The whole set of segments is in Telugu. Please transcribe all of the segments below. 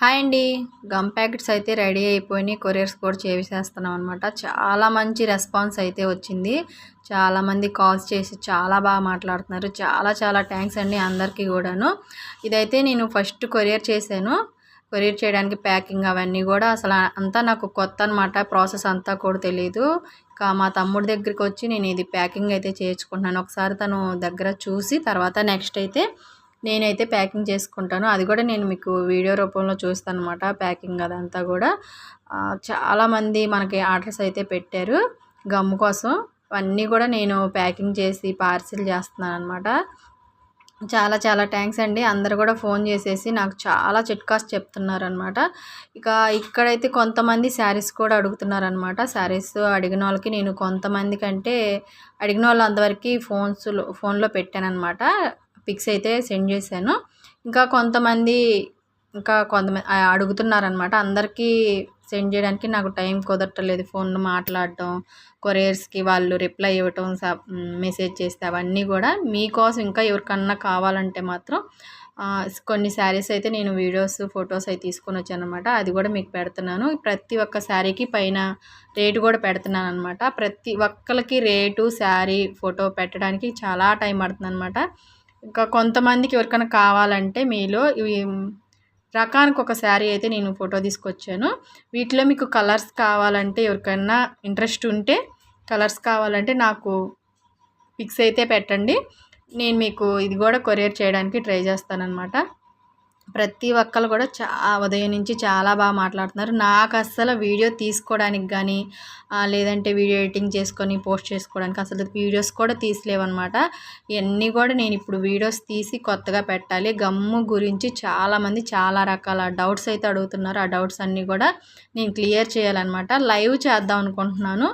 హాయ్ అండి. గమ్ ప్యాకెట్స్ అయితే రెడీ అయిపోయినాయి. కొరియర్స్ కూడా చేసేస్తున్నాం అనమాట చాలా మంచి రెస్పాన్స్ అయితే వచ్చింది. చాలామంది కాల్స్ చేసి చాలా బాగా మాట్లాడుతున్నారు. చాలా చాలా థ్యాంక్స్ అండి అందరికీ కూడాను. ఇదైతే నేను ఫస్ట్ కొరియర్ చేశాను. కొరియర్ చేయడానికి ప్యాకింగ్ అవన్నీ కూడా అసలు అంతా నాకు కొత్త అనమాట ప్రాసెస్ అంతా కూడా తెలియదు ఇంకా మా తమ్ముడి దగ్గరికి వచ్చి నేను ఇది ప్యాకింగ్ అయితే చేయించుకుంటున్నాను. ఒకసారి తను దగ్గర చూసి తర్వాత నెక్స్ట్ అయితే నేనైతే ప్యాకింగ్ చేసుకుంటాను. అది కూడా నేను మీకు వీడియో రూపంలో చూస్తాను అనమాట ప్యాకింగ్ అదంతా కూడా. చాలామంది మనకి ఆర్డర్స్ అయితే పెట్టారు. గమ్ము కోసం అవన్నీ కూడా నేను ప్యాకింగ్ చేసి పార్సిల్ చేస్తున్నాను అనమాట చాలా చాలా థ్యాంక్స్ అండి. అందరు కూడా ఫోన్ చేసేసి నాకు చాలా చిట్కాస్ చెప్తున్నారనమాట ఇక ఇక్కడైతే కొంతమంది శారీస్ కూడా అడుగుతున్నారనమాట శారీస్ అడిగిన వాళ్ళకి నేను కొంతమంది కంటే అడిగిన వాళ్ళు అంతవరకు ఫోన్స్లో ఫోన్లో పెట్టానమాట పిక్స్ అయితే సెండ్ చేశాను. ఇంకా కొంతమంది ఇంకా కొంతమంది అడుగుతున్నారనమాట అందరికీ సెండ్ చేయడానికి నాకు టైం కుదరటలేదు. ఫోన్ మాట్లాడటం కొరియర్స్కి వాళ్ళు రిప్లై ఇవ్వటం మెసేజ్ చేస్తే అవన్నీ కూడా మీకోసం ఇంకా ఎవరికన్నా కావాలంటే మాత్రం కొన్ని శారీస్ అయితే నేను వీడియోస్ ఫొటోస్ అయితే తీసుకొని వచ్చాను అనమాట అది కూడా మీకు పెడుతున్నాను. ప్రతి ఒక్క శారీకి పైన రేటు కూడా పెడుతున్నాను అనమాట ప్రతి ఒక్కరికి రేటు శారీ ఫోటో పెట్టడానికి చాలా టైం పడుతుంది అనమాట ఇంకా కొంతమందికి ఎవరికైనా కావాలంటే మీలో ఇవి రకానికి ఒక శారీ అయితే నేను ఫోటో తీసుకొచ్చాను. వీటిలో మీకు కలర్స్ కావాలంటే ఎవరికైనా ఇంట్రెస్ట్ ఉంటే కలర్స్ కావాలంటే నాకు పిక్స్ అయితే పెట్టండి. నేను మీకు ఇది కూడా కొరియర్ చేయడానికి ట్రై చేస్తానన్నమాట. ప్రతి ఒక్కరు కూడా చా ఉదయం నుంచి చాలా బాగా మాట్లాడుతున్నారు. నాకు అస్సలు వీడియో తీసుకోవడానికి కానీ లేదంటే వీడియో ఎడిటింగ్ చేసుకొని పోస్ట్ చేసుకోవడానికి అసలు వీడియోస్ కూడా తీసలేవన్నమాట ఇవన్నీ కూడా నేను ఇప్పుడు వీడియోస్ తీసి కొత్తగా పెట్టాలి. గమ్ము గురించి చాలామంది చాలా రకాల డౌట్స్ అయితే అడుగుతున్నారు. ఆ డౌట్స్ అన్నీ కూడా నేను క్లియర్ చేయాలన్నమాట లైవ్ చేద్దాం అనుకుంటున్నాను.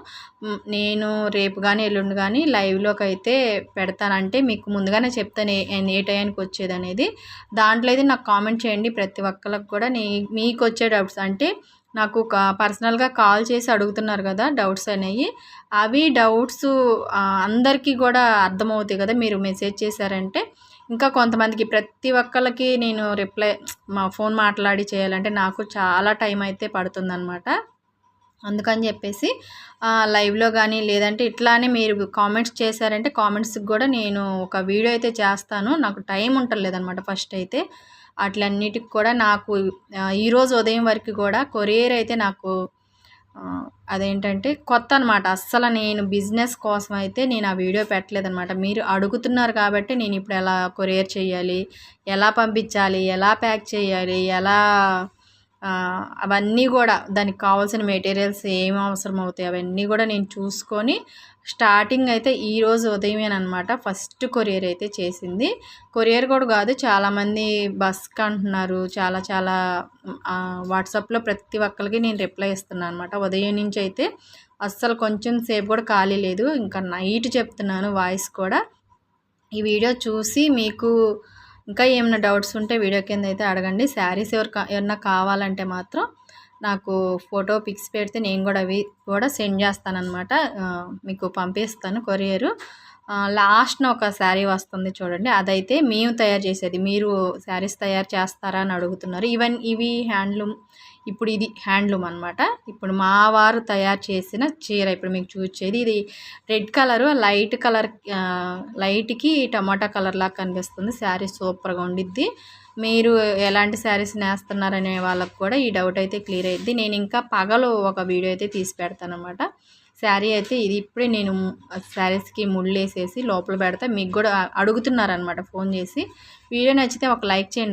నేను రేపు కానీ ఎల్లుండి కానీ లైవ్లోకి అయితే పెడతానంటే మీకు ముందుగానే చెప్తాను ఏ టైంకి వచ్చేది అనేది దాంట్లో అయితే నాకు కామెంట్ కామెంట్ చేయండి ప్రతి ఒక్కరికి కూడా. నీ మీకు వచ్చే డౌట్స్ అంటే నాకు ఒక పర్సనల్గా కాల్ చేసి అడుగుతున్నారు కదా డౌట్స్ అనేవి అవి డౌట్స్ అందరికీ కూడా అర్థమవుతాయి కదా మీరు మెసేజ్ చేశారంటే. ఇంకా కొంతమందికి ప్రతి ఒక్కరికి నేను రిప్లై మా ఫోన్ మాట్లాడి చేయాలంటే నాకు చాలా టైం అయితే పడుతుందన్నమాట. అందుకని చెప్పేసి లైవ్లో కానీ లేదంటే ఇట్లానే మీరు కామెంట్స్ చేశారంటే కామెంట్స్కి కూడా నేను ఒక వీడియో అయితే చేస్తాను. నాకు టైం ఉంటలేదన్నమాట ఫస్ట్ అయితే. అట్లన్నిటికి కూడా నాకు ఈరోజు ఉదయం వరకు కూడా కొరియర్ అయితే నాకు అదేంటంటే కొత్త అనమాట అస్సలు నేను బిజినెస్ కోసం అయితే నేను ఆ వీడియో పెట్టలేదనమాట మీరు అడుగుతున్నారు కాబట్టి నేను ఇప్పుడు ఎలా కొరియర్ చేయాలి ఎలా పంపించాలి ఎలా ప్యాక్ చేయాలి ఎలా అవన్నీ కూడా దానికి కావాల్సిన మెటీరియల్స్ ఏం అవసరం అవుతాయి అవన్నీ కూడా నేను చూసుకొని స్టార్టింగ్ అయితే ఈరోజు ఉదయమేనమాట ఫస్ట్ కొరియర్ అయితే చేసింది. కొరియర్ కూడా కాదు చాలామంది బస్కి అంటున్నారు చాలా చాలా వాట్సాప్లో ప్రతి ఒక్కరికి నేను రిప్లై ఇస్తున్నాను అనమాట ఉదయం నుంచి అయితే అస్సలు కొంచెం సేపు కూడా ఖాళీ లేదు. ఇంకా నైట్ చెప్తున్నాను వాయిస్ కూడా. ఈ వీడియో చూసి మీకు ఇంకా ఏమైనా డౌట్స్ ఉంటే వీడియో కింద అయితే అడగండి. శారీస్ ఎవరు ఏమన్నా కావాలంటే మాత్రం నాకు ఫోటో పిక్స్ పెడితే నేను కూడా అవి కూడా సెండ్ చేస్తానన్నమాట. మీకు పంపిస్తాను కొరియరు. లాస్ట్న ఒక శారీ వస్తుంది చూడండి. అదైతే మేము తయారు చేసేది. మీరు శారీస్ తయారు చేస్తారా అని అడుగుతున్నారు. ఈవెన్ ఇవి హ్యాండ్లూమ్ ఇప్పుడు ఇది హ్యాండ్లూమ్ అనమాట ఇప్పుడు మా వారు తయారు చేసిన చీర ఇప్పుడు మీకు చూసేది ఇది రెడ్ కలరు లైట్ కలర్ లైట్కి టమాటా కలర్ లాగా కనిపిస్తుంది. శారీ సూపర్గా ఉండిద్ది. మీరు ఎలాంటి శారీస్ నేస్తున్నారనే వాళ్ళకు కూడా ఈ డౌట్ అయితే క్లియర్ అయ్యింది నేను ఇంకా పగలు ఒక వీడియో అయితే తీసి పెడతానమాట శారీ అయితే ఇది ఇప్పుడే నేను శారీస్కి ముళ్ళు వేసేసి లోపల పెడతా. మీకు కూడా అడుగుతున్నారనమాట ఫోన్ చేసి. వీడియో నచ్చితే ఒక లైక్ చేయండి.